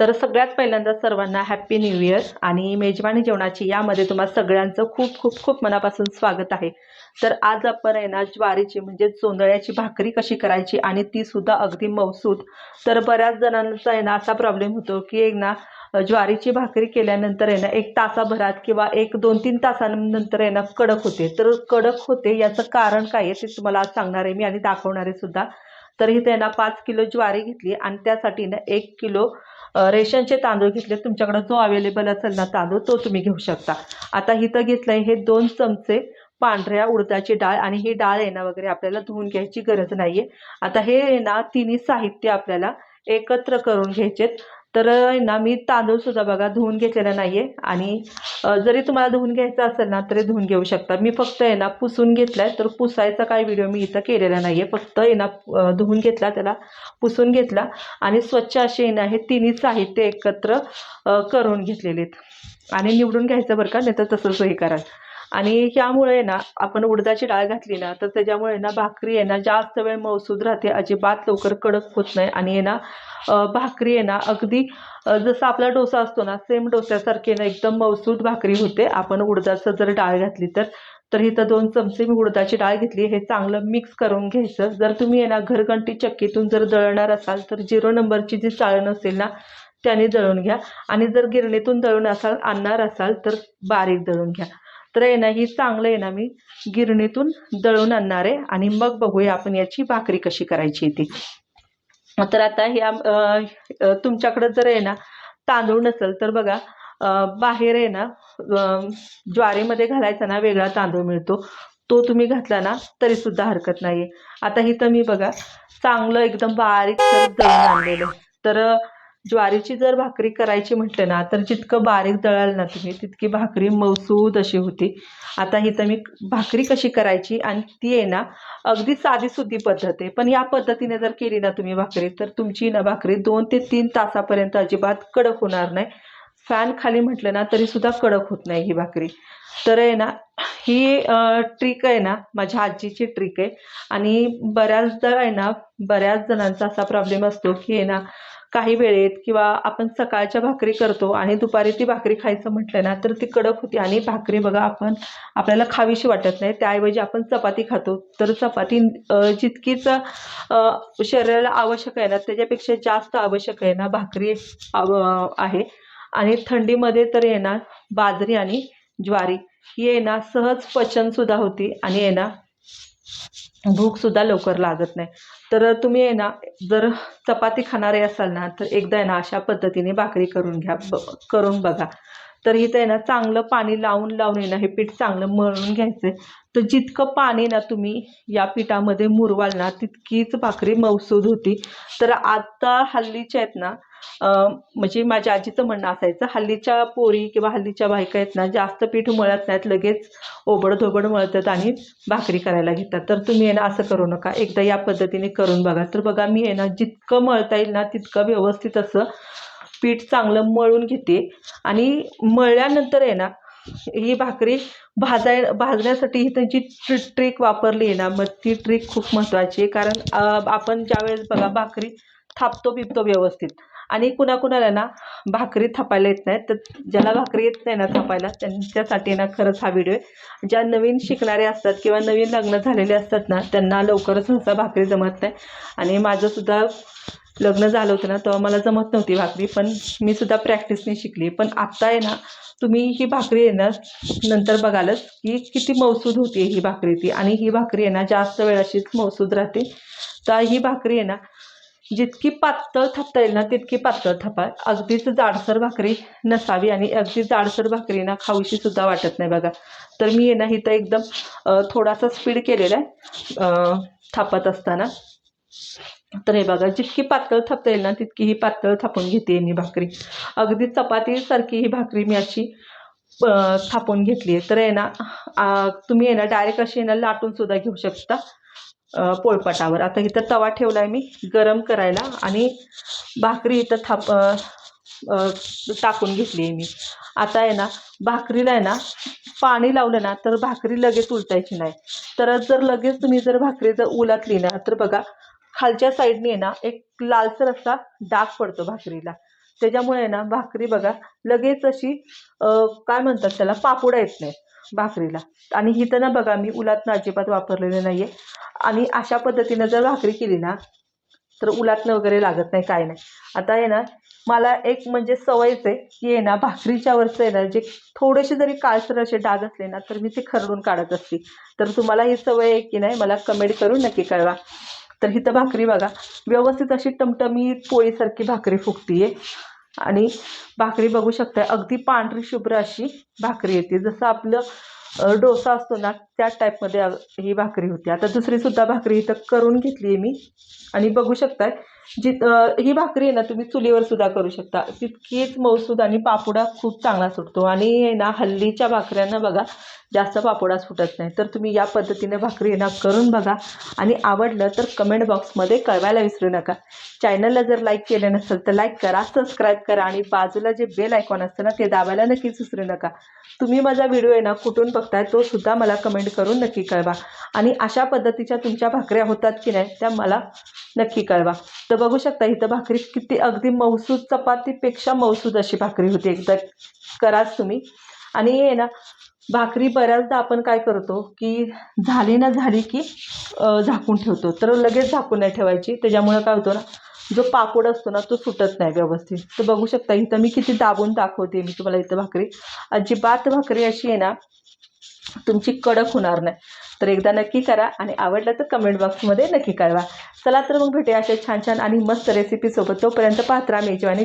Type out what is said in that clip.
तर सगळ्यात पहिल्यांदा सर्वांना हॅप्पी न्यू इयर आणि मेजवानी जेवणाची यामध्ये तुम्हाला सगळ्यांचं खूप खूप खूप मनापासून स्वागत आहे. तर आज आपण आहे ना ज्वारीची म्हणजे चोंदळ्याची भाकरी कशी करायची आणि ती सुद्धा अगदी मौसूद. तर बऱ्याच जणांचा आहे ना असा प्रॉब्लेम होतो की एक ना ज्वारीची भाकरी केल्यानंतर आहे ना एक तासाभरात किंवा एक दोन तीन तासानंतर आहे ना कडक होते. तर कडक होते याचं कारण काय आहे ते तुम्हाला आज सांगणार आहे मी आणि दाखवणार आहे सुद्धा. तर इथे ना पाच किलो ज्वारी घेतली आणि त्यासाठी ना एक किलो रेशनचे तांदूळ घेतले. तुमच्याकडं जो अवेलेबल असेल ना तांदूळ तो तुम्ही घेऊ शकता. आता इथं घेतलं आहे हे दोन चमचे पांढऱ्या उडदाची डाळ आणि ही डाळ आहे ना वगैरे आपल्याला धुवून घ्यायची गरज नाही आहे आता हे आहे ना तिन्ही साहित्य आपल्याला एकत्र करून घ्यायचेत. तर आहे ना मी तांदूळसुद्धा बघा धुवून घेतलेला नाही आहे आणि जरी तुम्हाला धुवून घ्यायचं असेल ना तरी धुवून घेऊ शकता. मी फक्त आहे ना पुसून घेतला आहे तर पुसायचा काय व्हिडिओ मी इथं केलेला नाही आहे फक्त आहे ना धुवून घेतला त्याला पुसून घेतला. आणि स्वच्छ असे आहे ना हे तिन्ही साहित्य एकत्र करून घेतलेले आहेत आणि निवडून घ्यायचं बरं का नाही तर तसंच हे कराल. आणि ह्यामुळे ना आपण उडदाची डाळ घातली ना तर त्याच्यामुळे ना भाकरी आहे ना जास्त वेळ मौसूद राहते. अजिबात लवकर कडक होत नाही. आणि आहे ना भाकरी आहे ना अगदी जसा आपला डोसा असतो ना सेम डोस्यासारखी ना एकदम मौसूद भाकरी होते. आपण उडदाचं जर डाळ घातली तर तर इथं दोन चमचे मी उडदाची डाळ घेतली. हे चांगलं मिक्स करून घ्यायचं. जर तुम्ही आहे ना घरघंटी चक्कीतून जर दळणार असाल तर झिरो नंबरची जी चाळण असेल ना त्याने दळून घ्या. आणि जर गिरणीतून दळून असाल आणणार असाल तर बारीक दळून घ्या. तर आहे ना ही चांगलं आहे ना मी गिरणीतून दळून आणणार आहे. आणि मग बघूया आपण याची भाकरी कशी करायची ती. तर आता ह्या तुमच्याकडे तुमच्याकडं जर आहे ना तांदूळ नसेल तर बघा बाहेर आहे ना ज्वारीमध्ये घालायचा ना वेगळा तांदूळ मिळतो. तो तुम्ही घातला ना तरी सुद्धा हरकत नाही आता इथं मी बघा चांगलं एकदम बारीक तर दळून आणलेलं तर ज्वारीची जर भाकरी करायची म्हटलं ना तर जितकं बारीक दळाल ना तुम्ही तितकी भाकरी मौसूद अशी होती. आता इथं मी भाकरी कशी करायची आणि ती आहे ना अगदी साधी सुधी पद्धत आहे. पण या पद्धतीने जर केली ना तुम्ही भाकरी तर तुमची ना भाकरी दोन ते तीन तासापर्यंत अजिबात कडक होणार नाही. फॅन खाली म्हटलं ना तरी सुद्धा कडक होत नाही ही भाकरी. तर आहे ना ही ट्रिक आहे ना माझ्या आजीची ट्रिक आहे. आणि बऱ्याचदा आहे ना बऱ्याच जणांचा असा प्रॉब्लेम असतो की आहे ना काही वेळेत किंवा आपण सकाळच्या भाकरी करतो आणि दुपारी ती भाकरी खायचं म्हटलं ना तर ती कडक होती. आणि भाकरी बघा आपण आपल्याला खावीशी वाटत नाही. त्याऐवजी आपण चपाती खातो. तर चपाती जितकीच शरीराला आवश्यक आहे ना त्याच्यापेक्षा जास्त आवश्यक आहे ना भाकरी आहे. आणि थंडीमध्ये तर येणार ना बाजरी आणि ज्वारी. ही आहे ना सहज पचनसुद्धा होती आणि येणार ना भूकसुद्धा लवकर लागत नाही. तर तुम्ही आहे ना जर चपाती खाणारे असाल ना तर एकदा आहे ना अशा पद्धतीने भाकरी करून घ्या ब करून बघा. तर इथं आहे ना चांगलं पाणी लावून लावून आहे ना हे पीठ चांगलं मळून घ्यायचं आहे तर जितकं पाणी ना तुम्ही या पिठामध्ये मुरवाल ना तितकीच भाकरी मौसूद होती. तर आता हल्लीच्या आहेत ना म्हणजे माझ्या आजीचं म्हणणं असायचं हल्लीच्या पोरी किंवा हल्लीच्या बायका आहेत ना जास्त पीठ मळत नाहीत लगेच ओबडधोबड मळतात आणि भाकरी करायला घेतात. तर तुम्ही आहे ना असं करू नका. एकदा या पद्धतीने करून बघा. तर बघा मी आहे ना जितकं मळता येईल ना तितकं व्यवस्थित असं पीठ चांगलं मळून घेते. आणि मळल्यानंतर आहे ना ही भाकरी भाजाय भाजण्यासाठी ही त्यांची ट्रि ट्रिक वापरली आहे ना मग ती ट्रिक खूप महत्त्वाची आहे. कारण आपण ज्यावेळेस बघा भाकरी थापतो बिपतो व्यवस्थित. आणि कुणाकुणाला ना भाकरी थापायला येत नाही तर ज्याला भाकरी येत नाही ना थापायला त्यांच्यासाठी ना खरंच हा व्हिडिओ आहे. ज्या नवीन शिकणारे असतात किंवा नवीन लग्न झालेले असतात ना त्यांना लवकरच सहसा भाकरी जमत नाही. आणि माझंसुद्धा लग्न झालं होतं ना तेव्हा मला जमत नव्हती भाकरी पण मी सुद्धा प्रॅक्टिसने शिकली. पण आत्ता आहे ना तुम्ही ही भाकरी आहे ना नंतर बघालच की किती मौसूद होती ही भाकरी ती. आणि ही भाकरी आहे ना जास्त वेळ अशीच मौसूद राहते. तर ही भाकरी आहे ना जितकी पातळ थापता येईल ना तितकी पातळ थापा. अगदीच जाडसर भाकरी नसावी आणि अगदी जाडसर भाकरी ना खाऊशी सुद्धा वाटत नाही बघा. तर मी आहे ना इथं एकदम थोडासा स्पीड केलेला आहे थापत असताना. तर हे बघा जितकी पातळ थापता येईल ना तितकी ही पातळ थापून घेते मी भाकरी. अगदी चपातीसारखी ही भाकरी मी अशी थापून घेतली आहे. तर आहे ना तुम्ही आहे ना डायरेक्ट अशी आहे ना लाटून सुद्धा घेऊ शकता. पोळपाटावर. आता इथं तवा ठेवला आहे मी गरम करायला आणि भाकरी इथं थाप टाकून घेतली आहे मी. आता आहे ना भाकरीला आहे ना पाणी लावलं ना तर भाकरी लगेच उलटायची नाही. तर जर लगेच तुम्ही जर भाकरी जर उलटली ना तर बघा खालच्या साईडने आहे ना एक लालसर असा डाग पडतो भाकरीला. त्याच्यामुळे ना भाकरी बघा लगेच अशी काय म्हणतात त्याला पापुडा येत नाही. भाकरीला. आणि इथं ना बघा मी उलातनं अजिबात वापरलेलं नाही आहे आणि अशा पद्धतीनं जर भाकरी केली ना तर उलातनं वगैरे लागत नाही काय नाही. आता आहे ना मला एक म्हणजे सवयच आहे की आहे ना भाकरीच्यावरचं आहे ना जे थोडेसे जरी काळसर असे डाग असले ना तर मी ते खरडून काढत असते. तर तुम्हाला ही सवय आहे की नाही मला कमेंट करून नक्की कळवा. तर इथं भाकरी बघा व्यवस्थित अशी टमटमीत पोळीसारखी भाकरी फुगतीये. आणि भाकरी बघू शकताय. अगदी पांढरी शुभ्र अशी भाकरी येते. जसं आपलं डोसा असतो ना त्या टाईपमध्ये ही भाकरी होती. आता दुसरीसुद्धा भाकरी इथं करून घेतली आहे मी. आणि बघू शकताय जी ही भाकरी आहे ना तुम्ही चुलीवर सुद्धा करू शकता. तितकीच मौसूद आणि पापुडा खूप चांगला सुटतो. आणि आहे ना हल्लीच्या भाकऱ्यांना बघा जास्त पापुडा सुटत नाही. तर तुम्ही या पद्धतीने भाकरी आहे ना करून बघा. आणि आवडलं तर कमेंट बॉक्समध्ये कळवायला विसरू नका. चॅनलला जर लाईक केलं नसेल तर लाईक करा सबस्क्राईब करा आणि बाजूला जे बेल आयकॉन असतं ना ते दाबायला नक्कीच विसरू नका. तुम्ही माझा व्हिडिओ आहे ना कुठून बघताय तो सुद्धा मला कमेंट म्हणजे करून नक्की कळवा. आणि अशा पद्धतीच्या तुमच्या भाकऱ्या होतात की नाही त्या मला नक्की कळवा. तर बघू शकता इथं भाकरी किती अगदी मौसूद चपातीपेक्षा मौसूद अशी भाकरी होती एकदा. कराच तुम्ही. आणि हे ना भाकरी बऱ्याचदा आपण काय करतो की झाली ना झाली की झाकून ठेवतो. तर लगेच झाकून नाही ठेवायची. त्याच्यामुळे काय होतं ना जो पापड असतो ना तो सुटत नाही व्यवस्थित. तर बघू शकता इथं मी किती दाबून दाखवते मी तुम्हाला इथं भाकरी. अजिबात भाकरी अशी आहे ना तुमची कडक होणार नाही. तर एकदा नक्की करा आणि आवडलं तर कमेंट बॉक्समध्ये नक्की कळवा. चला तर मग भेटूया अशा छान छान आणि मस्त रेसिपीसोबत तोपर्यंत पात्रा मेजवानी जेव्हा